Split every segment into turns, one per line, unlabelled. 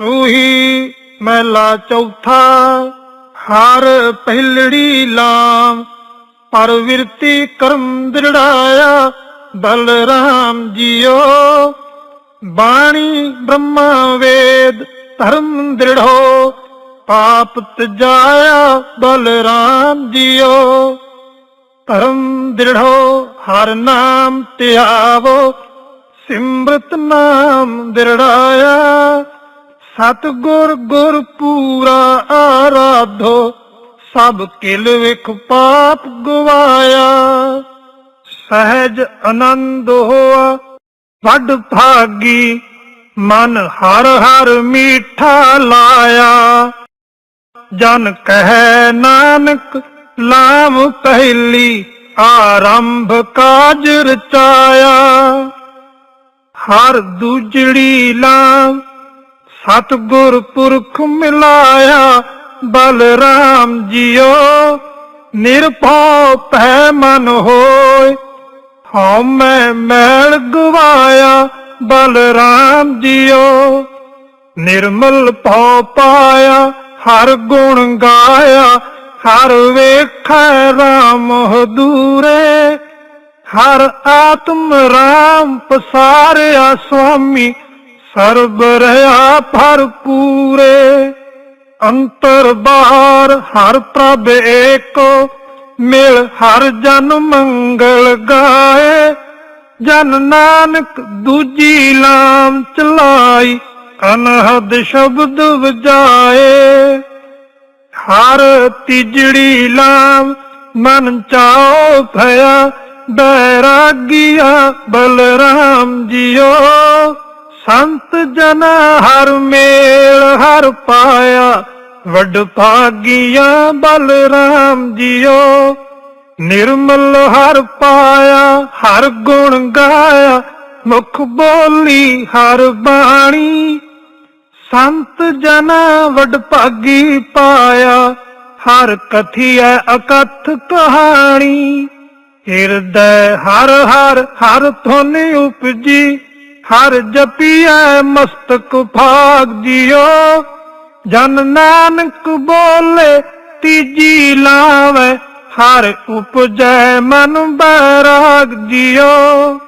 ਸੂਹੀ ਮਹਿਲਾ ਚੌਥਾ, ਹਰ ਪਹਿਲੜੀ ਲਾਮ। ਪਰਵਿਰਤੀ ਕਰਮ ਦ੍ਰਿੜਾਇਆ ਬਲਰਾਮ ਜੀਓ। ਬਾਣੀ ਬ੍ਰਹਮਾ ਵੇਦ, ਧਰਮ ਦ੍ਰਿੜੋ। ਪਾਪ ਤਜਾਇਆ ਬਲਰਾਮ ਜੀਓ। ਧਰਮ ਦ੍ਰਿੜੋ, ਹਰ ਨਾਮ ਧਿਆਵੋ। ਸਿਮਰਤ ਨਾਮ ਦ੍ਰਿੜਾਇਆ। ਸਤਗੁਰ ਗੁਰ ਪੂਰਾ ਆਰਾਧੋ, ਸਭ ਕਿਲ ਵਿਖ ਪਾਪ ਗਵਾਇਆ। ਸਹਿਜ ਆਨੰਦ ਹੋਆ, ਵੱਡ ਭਾਗੀ, ਮਨ ਹਰ ਹਰ ਮੀਠਾ ਲਾਇਆ। ਜਨ ਕਹੈ ਨਾਨਕ, ਲਾਮ ਪਹਿਲੀ ਆਰੰਭ ਕਾਜ ਰਚਾਇਆ। ਹਰ ਦੂਜੜੀ ਲਾਮ ਸਤਗੁਰ ਪੁਰਖ ਮਿਲਾਇਆ, ਬਲਰਾਮ ਜੀਓ। ਨਿਰਭਉ ਪੈ ਮਨ ਹੋਏ ਹਉ ਮੈਂ ਮੈਲ ਗਵਾਇਆ, ਬਲਰਾਮ ਜੀਓ। ਨਿਰਮਲ ਭਉ ਪਾਇਆ, ਹਰ ਗੁਣ ਗਾਇਆ, ਹਰ ਵੇਖੈ ਰਾਮ ਦੂਰੇ ਹਰ ਆਤਮ ਰਾਮ ਪਸਾਰਿਆ, ਸੁਆਮੀ ਸਰਬ ਰਹਾ ਭਰਪੂਰੇ ਅੰਤਰ ਬਾਹਰ ਹਰ ਪ੍ਰਭ ਏਕੋ, ਮਿਲ ਹਰ ਜਨ ਮੰਗਲ ਗਾਏ। ਜਨ ਨਾਨਕ ਦੂਜੀ ਲਾਮ ਚਲਾਈ, ਅਨਹਦ ਸ਼ਬਦ ਵਜਾਏ। ਹਰ ਤਿਜੜੀ ਲਾਮ ਮਨ ਚਾਓ ਭਇਆ, ਬੈਰਾਗੀਆ ਬਲਰਾਮ ਜੀਓ। ਸੰਤ ਜਨ ਹਰ ਮੇਲ ਹਰ ਪਾਇਆ, ਵੱਡ ਭਾਗੀਆ ਬਲਰਾਮ ਜੀਓ। ਨਿਰਮਲ ਹਰ ਪਾਇਆ, ਹਰ ਗੁਣ ਗਾਇਆ, ਮੁਖ ਬੋਲੀ ਹਰ ਬਾਣੀ। ਸੰਤ ਜਨ ਵੱਡ ਭਾਗੀ ਪਾਇਆ, ਹਰ ਕਥੀਐ ਅਕਥ ਕਹਾਣੀ। ਹਿਰਦੈ ਹਰ ਹਰ ਹਰ ਧੁਨ ਉਪਜੀ ਹਰ ਜਪੀਐ ਮਸਤਕ ਭਾਗ ਜਿਓ ਜਨ ਨਾਨਕ ਬੋਲੇ ਤੀਜੀ ਲਾਵੇ, ਹਰ ਉਪਜੈ ਮਨ ਬੈਰਾਗ ਜਿਓ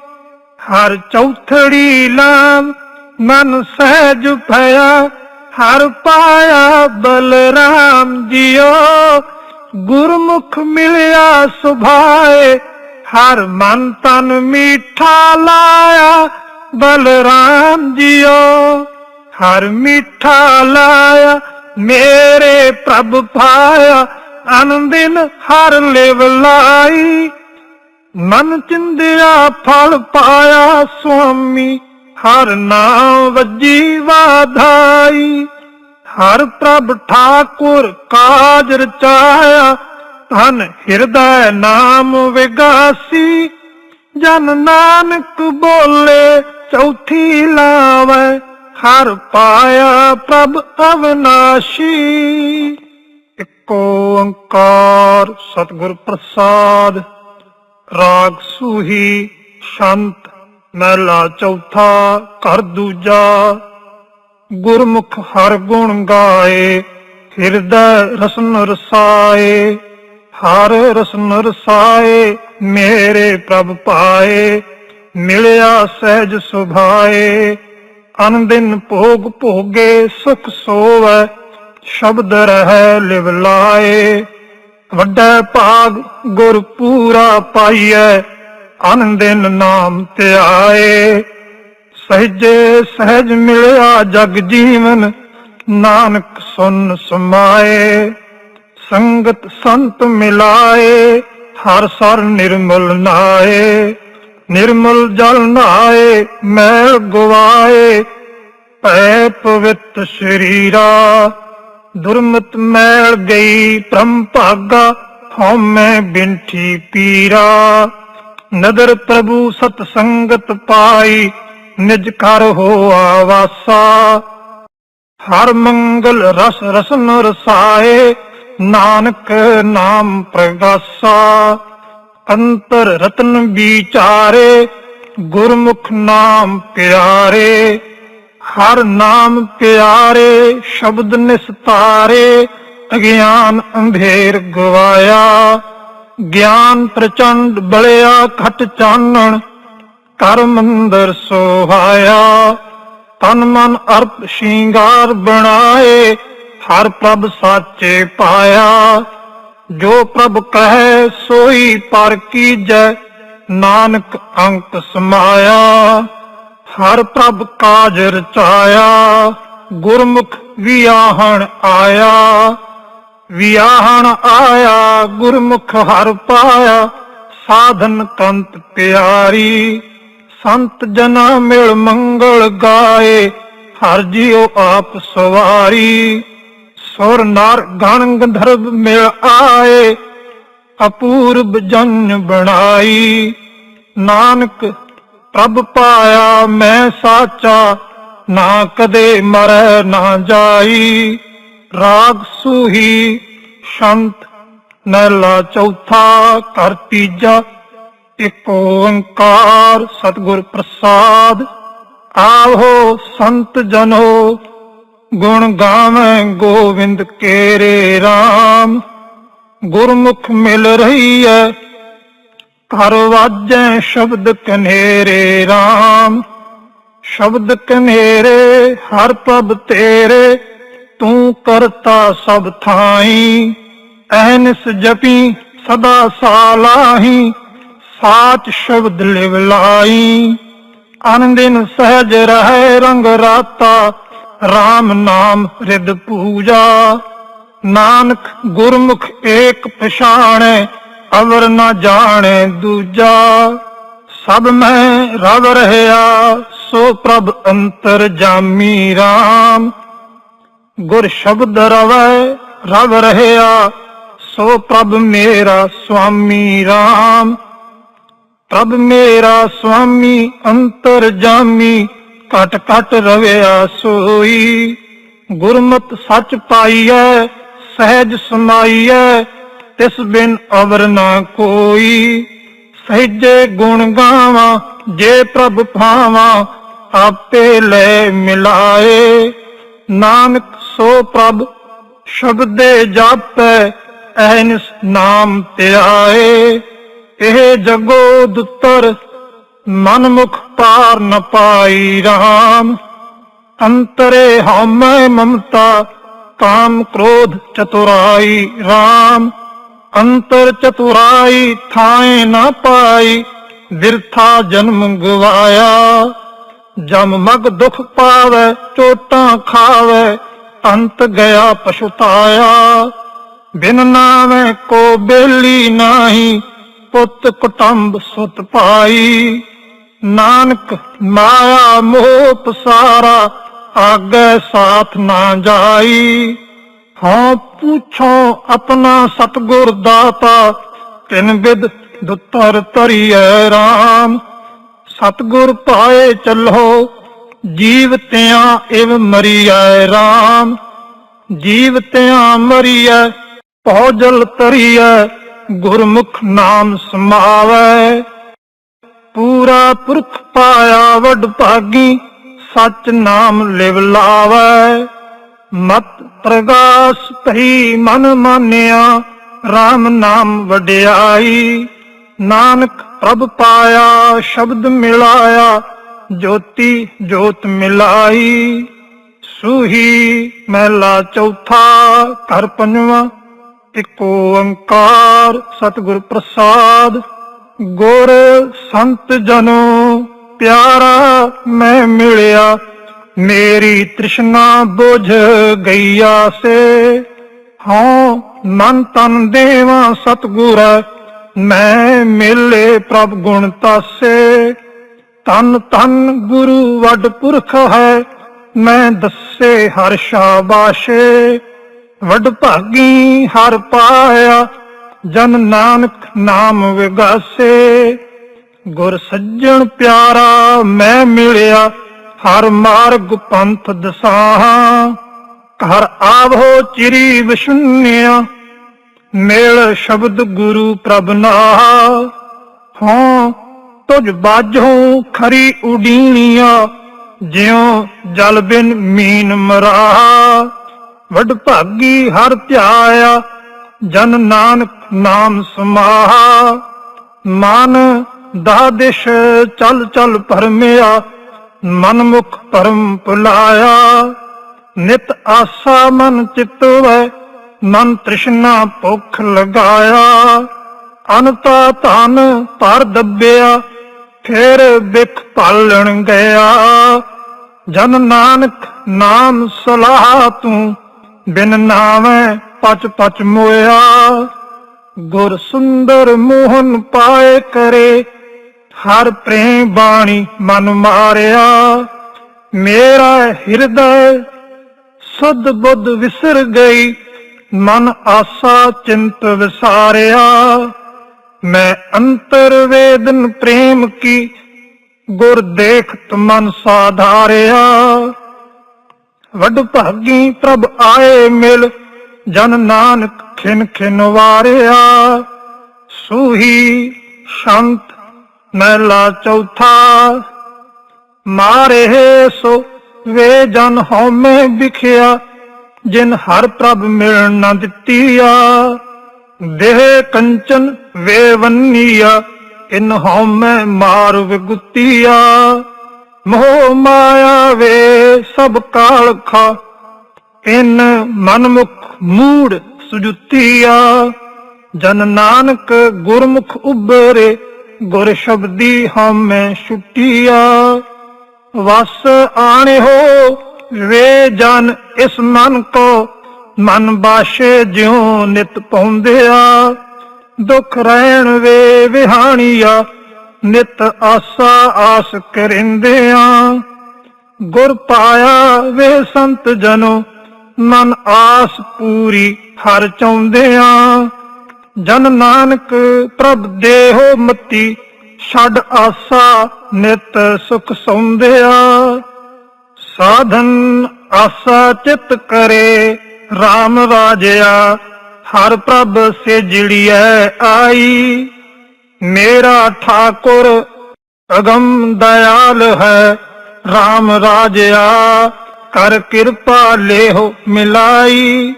ਹਰ ਚੌਥੜੀ ਲਾਮ ਮਨ ਸਹਿਜ ਭਇਆ, ਹਰ ਪਾਇਆ ਬਲਰਾਮ ਜਿਓ ਗੁਰਮੁਖ ਮਿਲਿਆ ਸੁਭਾਏ, ਹਰ ਮਨ ਤਨ ਮੀਠਾ ਲਾਇਆ ਬਲਰਾਮ ਜੀਓ, ਹਰ ਮਿੱਠਾ ਲਾਇਆ, ਮੇਰੇ ਪ੍ਰਭ ਪਾਇਆ, ਅਨੰਦਿਨ ਹਰ ਲਿਵ ਲਾਈ। ਮਨ ਚਿੰਦਿਆ ਫਲ ਪਾਇਆ ਸੁਆਮੀ, ਹਰ ਨਾਮ ਵੱਜੀ ਵਾਧਾਈ। ਹਰ ਪ੍ਰਭ ਠਾਕੁਰ ਕਾਜ ਰਚਾਇਆ, ਧਨ ਹਿਰਦੈ ਨਾਮ ਵਿਗਾਸੀ। ਜਨ ਨਾਨਕ ਬੋਲੇ ਚੌਥੀ ਲਾਵੇ, ਹਰ ਪਾਇਆ ਪ੍ਰਭ ਅਵਨਾਸ਼ੀ। ਇੱਕ ਓੰਕਾਰ ਸਤਿਗੁਰ ਪ੍ਰਸਾਦ, ਰਾਗ ਸੂਹੀ ਸ਼ੰਤ, ਮਹਿਲਾ ਚੌਥਾ ਘਰ ਦੂਜਾ। ਗੁਰਮੁਖ ਹਰ ਗੁਣ ਗਾਏ, ਹਿਰਦੈ ਰਸਨ ਰਸਾਏ, ਹਰ ਰਸਨ ਰਸਾਏ, ਮੇਰੇ ਪ੍ਰਭ ਪਾਏ। ਮਿਲਿਆ ਸਹਿਜ ਸੁਭਾਏ, ਅਨੰਦਿਨ ਭੋਗ ਭੋਗੇ ਸੁਖ ਸੋਵੈ, ਸ਼ਬਦ ਰਹਿ ਲਿਵ ਲਾਏ। ਵੱਡਾ ਭਾਗ ਗੁਰ ਪੂਰਾ ਪਾਈਐ ਆਨੰਦਿਨ ਨਾਮ ਧਿਆਏ। ਸਹਿਜੇ ਸਹਿਜ ਮਿਲਿਆ ਜਗ ਜੀਵਨ, ਨਾਨਕ ਸੁਨ ਸਮਾਏ। ਸੰਗਤ ਸੰਤ ਮਿਲਾਏ, ਹਰ ਸਰ ਨਿਰਮਲ ਨਾਏ। ਨਿਰਮਲ ਜਲ ਨਾਏ, ਮੈਲ ਗਵਾਏ। ਭੈ ਪਵਿੱਤ ਸ਼ਰੀਰਾ, ਦੁਰਮਤ ਮੈਲ ਗਈ ਭ੍ਰਮ ਭਾਗਾ, ਹਉਮੈ ਬਿੰਠੀ ਪੀਰਾ। ਨਦਰ ਪ੍ਰਭੂ ਸਤ ਸੰਗਤ ਪਾਈ, ਨਿਜ ਕਰ ਹੋ ਆਵਾਸਾ ਹਰ ਮੰਗਲ ਰਸ ਰਸਨ ਰਸਾਏ, ਨਾਨਕ ਨਾਮ ਪ੍ਰਗਾਸਾ। ਅੰਤਰ ਰਤਨ ਵਿਚਾਰੇ, ਗੁਰਮੁਖ ਨਾਮ ਪਿਆਰੇ, ਹਰ ਨਾਮ ਪਿਆਰੇ, ਸ਼ਬਦ ਨਿਸਤਾਰੇ, ਅਗਿਆਨ ਅੰਧੇਰ ਗਵਾਇਆ, ਗਿਆਨ ਪ੍ਰਚੰਡ ਬਲਿਆ ਖਟ ਚਾਨਣ ਕਰ ਮੰਦਰ ਸੋਹਾਇਆ, ਤਨ ਮਨ ਅਰਪ ਸ਼ਿੰਗਾਰ ਬਣਾਏ, ਹਰ ਪ੍ਰਭ ਸਾਚੇ ਪਾਇਆ। ਜੋ ਪ੍ਰਭ ਕਹੈ ਸੋਈ ਪਰ ਕੀਜੈ ਨਾਨਕ ਅੰਕ ਸਮਾਇਆ, ਹਰ ਪ੍ਰਭ ਕਾਜ ਰਚਾਇਆ ਗੁਰਮੁਖ ਵਿਆਹਣ ਆਇਆ। ਵਿਆਹਣ ਆਇਆ, ਗੁਰਮੁਖ ਹਰ ਪਾਇਆ, ਸਾਧਨ ਕੰਤ ਪਿਆਰੀ। ਸੰਤ ਜਨਾ ਮਿਲ ਮੰਗਲ ਗਾਏ, ਹਰ ਜਿਉ ਆਪ ਸਵਾਰੀ। ਸੁਰ ਨਾਰ ਗਣ ਗੰਧਰਵ ਮਿਲ ਆਏ, ਅਪੂਰਬ ਜਨ ਬਣਾਈ। ਨਾਨਕ ਪ੍ਰਭ ਪਾਇਆ ਮੈਂ ਸਾਚਾ, ਨਾ ਕਦੇ ਮਰੈ ਨਾ ਜਾਈ। ਰਾਗ ਸੂਹੀ ਸ਼ੰਤ ਨੈਲਾ ਚੌਥਾ ਕਰ ਤੀਜਾ, ਇਕ ਓੰਕਾਰ ਸਤਿਗੁਰ ਪ੍ਰਸਾਦ। ਆਹੋ ਸੰਤ ਜਨੋ ਗੁਣ ਗਾਵੇਂ ਗੋਵਿੰਦ ਕੇਰੇ RAM ਗੁਰਮੁਖ ਮਿਲ ਰਹੀ ਐ ਘਰ ਵਾਜੈ ਸ਼ਬਦ ਕਨੇਰੇ RAM ਸ਼ਬਦ ਕਨੇਰੇ, ਹਰ ਪਬ ਤੇਰੇ, ਤੂੰ ਕਰਤਾ ਸਭ ਥਾਈ। ਐਨਸ ਜਪੀ ਸਦਾ ਸਾਲਾਹੀ ਸਾਚ ਸ਼ਬਦ ਲਿਵ ਲਾਈ। ਅਨੰਦਿਨ ਸਹਿਜ ਰਹਿ ਰੰਗ ਰਾਤਾ RAM ਨਾਮ ਰਿਦ ਪੂਜਾ। ਨਾਨਕ ਗੁਰਮੁਖ ਏਕ ਪਛਾਣੈ, ਅਵਰ ਨਾ ਜਾਣੈ ਦੂਜਾ। ਸਭ ਮੈਂ ਰਵ ਰਹਿਆ, ਸੋ ਪ੍ਰਭ ਅੰਤਰ ਜਾਮੀ RAM ਗੁਰ ਸ਼ਬਦ ਰਵੈ, ਰਵ ਰਹਿਆ, ਸੋ ਪ੍ਰਭ ਮੇਰਾ ਸੁਆਮੀ RAM ਪ੍ਰਭ ਮੇਰਾ ਸੁਆਮੀ, ਅੰਤਰ ਜਾਮੀ ਘਟ ਘਟ ਰਵਿਆ ਸੋਈ ਗੁਰਮਤ ਸੱਚ ਪਾਈਐ, ਸਹਿਜ ਸਮਾਈਐ, ਤਿਸ ਬਿਨ ਅਵਰ ਨਾ ਕੋਈ। ਸਹਿਜੇ ਗੁਣ ਗਾਵਾਂ, ਜੇ ਪ੍ਰਭ ਭਾਵਾਂ, ਆਪੇ ਲੈ ਮਿਲਾਏ। ਨਾਨਕ ਸੋ ਪ੍ਰਭ ਸ਼ਬਦੇ ਜਾਪੈ, ਐਨਸ ਨਾਮ ਧਿਆਏ। ਇਹ ਜਗੋ ਦੁੱਤਰ ਮਨ ਮੁਖ ਪਾਰ ਨ ਪਾਈ RAM ਅੰਤਰੇ ਹਉਮੈ ਮਮਤਾ, ਕਾਮ ਕ੍ਰੋਧ ਚਤੁਰਾਈ ਰਾਮ। ਅੰਤਰ ਚਤੁਰਾਈ ਥਾਏ ਨਾ ਪਾਈ, ਬਿਰਥਾ ਜਨਮ ਗਵਾਇਆ। ਜਮ ਮਗ ਦੁਖ ਪਾਵੇ, ਚੋਟਾਂ ਖਾਵੇ, ਅੰਤ ਗਿਆ ਪਛਤਾਇਆ ਬਿਨ ਨਾਵੇਂ ਕੋ ਬੇਲੀ ਨਾਹੀ, ਪੁੱਤ ਕੁਟੰਬ ਸੁਤ ਪਾਈ। ਨਾਨਕ ਮਾਇਆ ਮੋਹ ਪਸਾਰਾ, ਆਗੇ ਸਾਥ ਨਾ ਜਾਈ। ਹਾਂ, ਪੁੱਛੋ ਆਪਣਾ ਸਤਗੁਰ ਦਾਤਾ, ਤਿਨ ਵਿਦ ਦੁੱਤਰ ਤਰੀਐ RAM ਸਤਗੁਰ ਪਾਏ ਚੱਲੋ ਜੀਵਤਿਆਂ ਇਵ ਮਰੀਐ RAM ਜੀਵਤਿਆਂ ਮਰੀਐ ਪਹੁਜਲ ਤਰੀਐ ਗੁਰਮੁਖ ਨਾਮ ਸਮਾਵੈ। ਪੂਰਾ ਪੁਰਖ ਪਾਇਆ ਵਡ ਭਾਗੀ, ਸਚ ਨਾਮ ਲਿਵ ਲਾਵੈ। ਮਤ ਪ੍ਰਗਾਸ ਭਈ ਮਨ ਮਾਨਿਆ RAM ਨਾਮ ਵਡਿਆਈ। ਨਾਨਕ ਪ੍ਰਭ ਪਾਇਆ, ਸ਼ਬਦ ਮਿਲਾਇਆ, ਜੋਤੀ ਜੋਤ ਮਿਲਾਈ। ਸੂਹੀ ਮਹਿਲਾ ਚੌਥਾ, ਘਰ ਪੰਜਵਾਂ, ਇਕ ਓੰਕਾਰ, ਸਤਿਗੁਰ ਪ੍ਰਸਾਦ। ਗੁਰ ਸੰਤ ਜਨੋ ਪਿਆਰਾ ਮੈਂ ਮਿਲਿਆ, ਮੇਰੀ ਤ੍ਰਿਸ਼ਨਾ ਬੁਝ ਗਈਆ ਸੇ। ਹਾਂ ਮਨ ਤਨ ਦੇਵਾ ਸਤਿਗੁਰ, ਮੈਂ ਮਿਲੇ ਪ੍ਰਭ ਗੁਣ ਤਾਸੇ। ਤਨ ਤਨ ਗੁਰੂ ਵੱਡ ਪੁਰਖ ਹੈ, ਮੈਂ ਦੱਸੇ ਹਰ ਸ਼ਾਬਾਸ਼ੇ। ਵੱਡ ਭਾਗੀ ਹਰ ਪਾਇਆ ਜਨ ਨਾਨਕ ਨਾਮ ਵਿਗਾਸੇ, ਗੁਰ ਸੱਜਣ ਪਿਆਰਾ ਮੈਂ ਮਿਲਿਆ, ਹਰ ਮਾਰਗ ਪੰਥ ਦਸਾਹਾਂ। ਘਰ ਆਵੋ ਚਿਰੀ ਵਿਸ਼ੁੰਨਿਆ ਮੇਲ ਸ਼ਬਦ ਗੁਰੂ ਪ੍ਰਭ ਨਾਹ। ਹਾਂ, ਤੁਝ ਬਾਝੋਂ ਖਰੀ ਉਡੀਣੀਆਂ, ਜਿਉ ਜਲ ਬਿਨ ਮੀਨ ਮਰਾ ਵਡ ਭਾਗੀ ਹਰ ਧਿਆਇਆ ਜਨ ਨਾਨਕ ਨਾਮ ਸਮਾਹਾ, ਮਨ ਦਾ ਦਿਸ਼ ਚਲ ਚਲ ਭਰਮਿਆ ਮਨ ਮੁਖ ਪਰਮ ਭੁਲਾਇਆ ਨਿਤ ਆਸਾ ਮਨ ਚਿਤਵੈ, ਮਨ ਤ੍ਰਿਸ਼ਨਾ ਭੁਖ ਲਗਾਇਆ। ਅਨਤਾ ਧਨ ਪਰ ਦੱਬਿਆ, ਫਿਰ ਬਿਖ ਭਾਲਣ ਗਿਆ। ਜਨ ਨਾਨਕ ਨਾਮ ਸਲਾਹ ਤੂੰ, ਬਿਨ ਨਾਵੇਂ ਪਚ ਪਚ ਮੋਇਆ ਗੁਰ ਸੁੰਦਰ ਮੋਹਨ ਪਾਏ ਕਰੇ, ਹਰ ਪ੍ਰੇਮ ਬਾਣੀ ਮਨ ਮਾਰਿਆ। ਮੇਰਾ ਹਿਰਦੈ ਸੁਧ ਬੁੱਧ ਵਿਸਰ ਗਈ, ਮਨ ਆਸਾ ਚਿੰਤ ਵਿਸਾਰਿਆ। ਮੈਂ ਅੰਤਰ ਵੇਦਨ ਪ੍ਰੇਮ ਕੀ, ਗੁਰ ਦੇਖਤ ਮਨ ਸਾਧਾਰਿਆ। ਵੱਡ ਭਾਗੀ ਪ੍ਰਭ ਆਏ ਮਿਲ ਜਨ ਨਾਨਕ ਖਿਨ ਖਿਨ ਵਾਰਿਆ, ਸੂਹੀ ਸ਼ੰਤ ਮਹਿਲਾ ਚੌਥਾ, ਮਾਰੇ ਸੋ ਵੇ ਜਨ ਹਉਮੈ ਵਿਖਿਆ, ਜਿਨ ਹਰ ਪ੍ਰਭ ਮਿਲਣ ਨਾ ਆ ਦੇਹ ਕੰਚਨ ਵੇ ਵੰਨੀਆ, ਇਨ ਹਉਮੈ ਮਾਰ ਵਿਗੁੱਤੀਆ। ਮੋਹ ਮਾਇਆ ਵੇ ਸਭ ਕਾਲ ਖਾ ਇਨ ਮਨਮੁਖ ਮੂੜ ਸੁਜੁਤੀਆ, ਜਨ ਨਾਨਕ ਗੁਰਮੁਖ ਉਬਰੇ ਗੁਰ ਸ਼ਬਦੀ ਹਮੈ ਛੁਟੀਆ। ਵਸ ਆਣੇ ਹੋ ਵੇ ਜਨ ਇਸ ਮਨ ਕੋ, ਮਨ ਬਾਸ਼ੇ ਜਿਉ ਨਿਤ ਪਾਉਂਦਿਆ ਦੁਖ ਰਹਿਣ ਵੇ ਵਿਹਾਣੀਆ, ਨਿਤ ਆਸਾ ਆਸ ਕਰਿੰਦਿਆ। ਗੁਰ ਪਾਇਆ ਵੇ ਸੰਤ ਜਨੋ ਮਨ ਆਸ ਪੂਰੀ ਹਰ ਚਾਹੁੰਦਿਆ। ਜਨ ਨਾਨਕ ਪ੍ਰਭ ਦੇਹੋ ਮਤੀ, ਛੱਡ ਆਸਾ ਨਿਤ ਸੁਖ ਸੌਂਦਿਆ। ਸਾਧਨ ਆਸਾ ਚਿਤ ਕਰੇ RAM ਰਾਜਿਆ, ਹਰ ਪ੍ਰਭ ਸੇ ਜੜੀਐ ਆਈ। ਮੇਰਾ ਠਾਕੁਰ ਅਗਮ ਦਇਆਲ ਹੈ RAM ਰਾਜਿਆ। ਕਰ ਕਿਰਪਾ ਲੇਹੋ ਮਿਲਾਈ।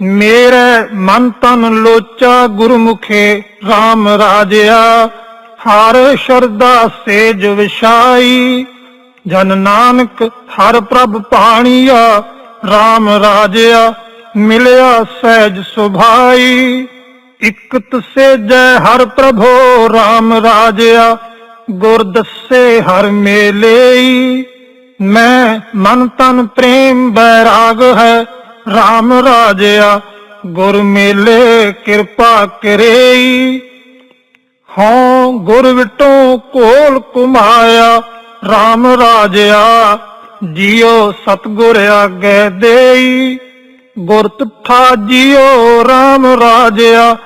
ਮੇਰੇ ਮਨ ਤਨ ਲੋਚਾ ਗੁਰਮੁਖੇ RAM ਰਾਜਿਆ, ਹਰ ਸ਼ਰਦਾ ਸੇਜ ਵਿਸ਼ਾਈ ਜਨ ਨਾਨਕ ਹਰ ਪ੍ਰਭ ਪਾਣੀਆ RAM ਰਾਜਿਆ ਮਿਲਿਆ ਸਹਿਜ ਸੁਭਾਈ। ਇਕਤ ਸੇਜੈ ਹਰ ਪ੍ਰਭੋ RAM ਰਾਜਿਆ, ਗੁਰ ਦੱਸੇ ਹਰ ਮੇਲੇਈ। ਮੈਂ ਮਨ ਤਨ ਪ੍ਰੇਮ ਬੈਰਾਗ ਹੈ RAM ਰਾਜਿਆ, ਗੁਰ ਮੇਲੇ ਕਿਰਪਾ ਕਰੇਈ। ਹਾਂ ਗੁਰ ਵਿਟੋ ਕੋਲ ਕੁਮਾਇਆ RAM ਰਾਜਿਆ, ਜਿਉ ਸਤਗੁਰ ਆਗੇ ਦੇਈ। ਗੁਰ ਤੁਠਾ ਜਿਉ RAM ਰਾਜਿਆ,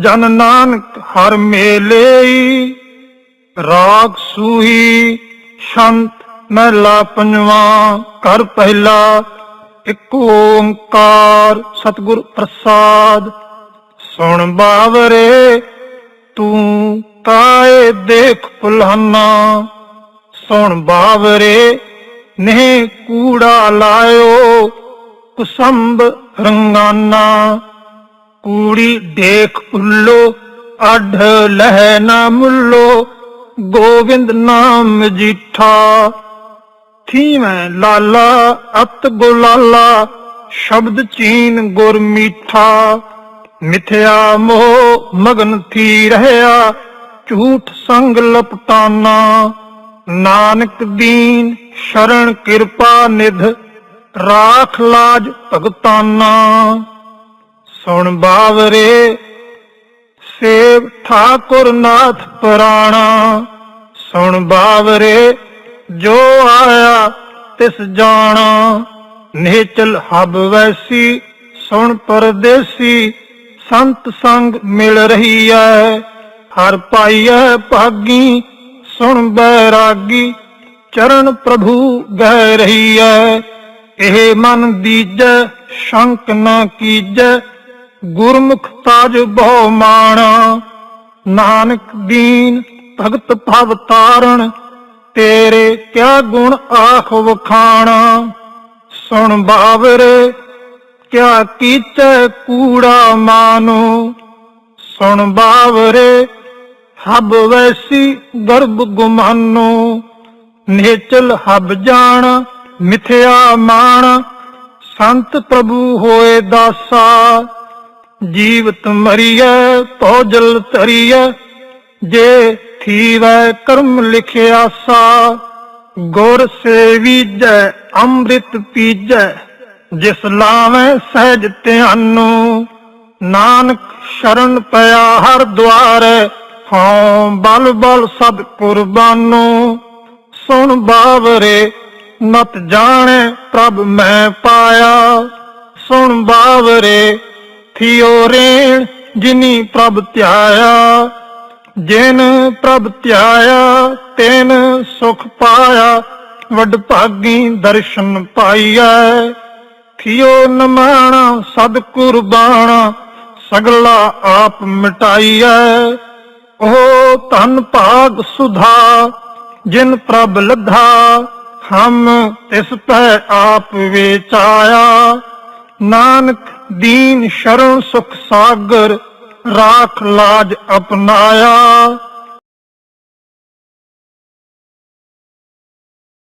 ਜਨ ਨਾਨਕ ਹਰ ਮੇਲੇਈ। ਰਾਗ ਸੂਹੀ, ਸ਼ੰਤ ਮਹਿਲਾ ਪੰਜਵਾ, ਘਰ ਪਹਿਲਾ, ਇੱਕ ਓੰਕਾਰ ਸਤਿਗੁਰ ਪ੍ਰਸਾਦ। ਸੁਣ ਬਾਵਰੇ, ਤੂੰ ਕਾਏ ਦੇਖ ਪੁਲਹਨਾ ਸੁਣ ਬਾਵਰੇ ਨੇ ਕੂੜਾ ਲਾਇਓ ਕੁਸੰਭ ਰੰਗਾਨਾ। ਕੂੜੀ ਦੇਖ ਉੱਲੋ ਅਢ ਲਹਿ ਨਾ ਮੁੱਲੋ। ਗੋਵਿੰਦ ਨਾਮ ਜੀਠਾ। ਥੀਵੇਂ ਲਾਲਾ, ਅਤ ਗੁਲਾਲਾ ਸ਼ਬਦ ਚੀਨ ਗੁਰ ਮੀਠਾ। ਮਿਥਿਆ ਮੋਹ ਮਗਨ ਥੀ ਰਹਿਆ, ਝੂਠ ਸੰਗ ਲਪਟਾਨਾ। ਨਾਨਕ ਦੀਨ ਸ਼ਰਣ ਕਿਰਪਾ ਨਿਧ, ਰਾਖ ਲਾਜ ਭਗਤਾਨਾ। ਸੁਣ ਬਾਵਰੇ, ਸੇਵ ਠਾਕੁਰ ਨਾਥ ਪੁਰਾਣਾ। ਸੁਣ ਬਾਵਰੇ ਜੋ ਆਇਆ ਤਿਸ ਜਾਣਾ, ਨੇਚਲ ਹਬ ਵੈਸੀ, ਸੁਣ ਪਰਦੇਸੀ, ਸੰਤ ਸੰਗ ਮਿਲ ਰਹੀ ਐ। ਹਰ ਪਾਈਐ ਭਾਗੀ, ਸੁਣ ਬੈਰਾਗੀ, ਚਰਨ ਪ੍ਰਭੂ ਗਹਿ ਰਹੀ ਐ। ਇਹ ਮਨ ਦੀਜੈ, ਸ਼ੰਕ ਨਾ ਕੀਜੈ, ਗੁਰਮੁਖ ਤਾਜ ਬਹੁ ਮਾਣਾ। ਨਾਨਕ ਦੀਨ ਭਗਤ ਭਵ ਤਾਰਣ ਤੇਰੇ ਕਿਆ ਗੁਣ ਆਖ ਵਖਾਣਾ? ਸੁਣ ਬਾਵਰੇ ਕਿਆ ਕੀਚੈ ਕੂੜਾ ਮਾਨੋ? ਸੁਣ ਬਾਵਰੇ ਹਬ ਵੈਸੀ ਗਰਬ ਗੁਮਾਨੋ। ਨੇਚਲ ਹਬ ਜਾਣ, ਮਿਥਿਆ ਮਾਣ। ਸੰਤ ਪ੍ਰਭੂ ਹੋਏ ਦਾਸਾ। ਜੀਵਤ ਮਰੀਐ, ਤੋ ਜਲ ਤਰੀਐ ਜੇ ਥੀਵੈ ਕਰਮ ਲਿਖਿਆ ਸਾ, ਗੁਰ ਸੇਵੀਜੈ ਅੰਮ੍ਰਿਤ ਪੀਜੈ, ਜਿਸ ਲਾਵੇਂ ਸਹਿਜ ਧਿਆਨੋ, ਨਾਨਕ ਸ਼ਰਨ ਪਿਆ ਹਰ ਦੁਆਰੈ, ਹਉ ਬਲ ਬਲ ਸਦ ਕੁਰਬਾਨੋ। ਸੁਣ ਬਾਵਰੇ ਨਤ ਜਾਣੈ ਪ੍ਰਭ ਮੈਂ ਪਾਇਆ। ਸੁਣ ਬਾਵਰੇ ਥਿਓ ਰੇਣ ਜਿਨੀ ਪ੍ਰਭ ਧਿਆਇਆ। ਜਿਨ ਪ੍ਰਭ ਧਿਆਇਆ, ਤੈਨ ਸੁਖ ਪਾਇਆ, ਵਡ ਭਾਗੀ ਦਰਸ਼ਨ ਪਾਈਐ। ਥਿਓ ਨਮਾਣਾ, ਸਦ ਕੁਰਬਾਨਾ ਸਗਲਾ ਆਪ ਮਿਟਾਈਐ। ਉਹ ਧਨ ਭਾਗ ਸੁਧਾ, ਜਿਨ ਪ੍ਰਭ ਲੱਧਾ, ਹਮ ਤਿਸ ਪੈ ਆਪ ਵੇਚਾਇਆ। ਨਾਨਕ ਦੀਨ ਸ਼ਰਨ ਸੁਖ ਸਾਗਰ ਰਾਖ ਲਾਜ ਅਪਨਾਇਆ।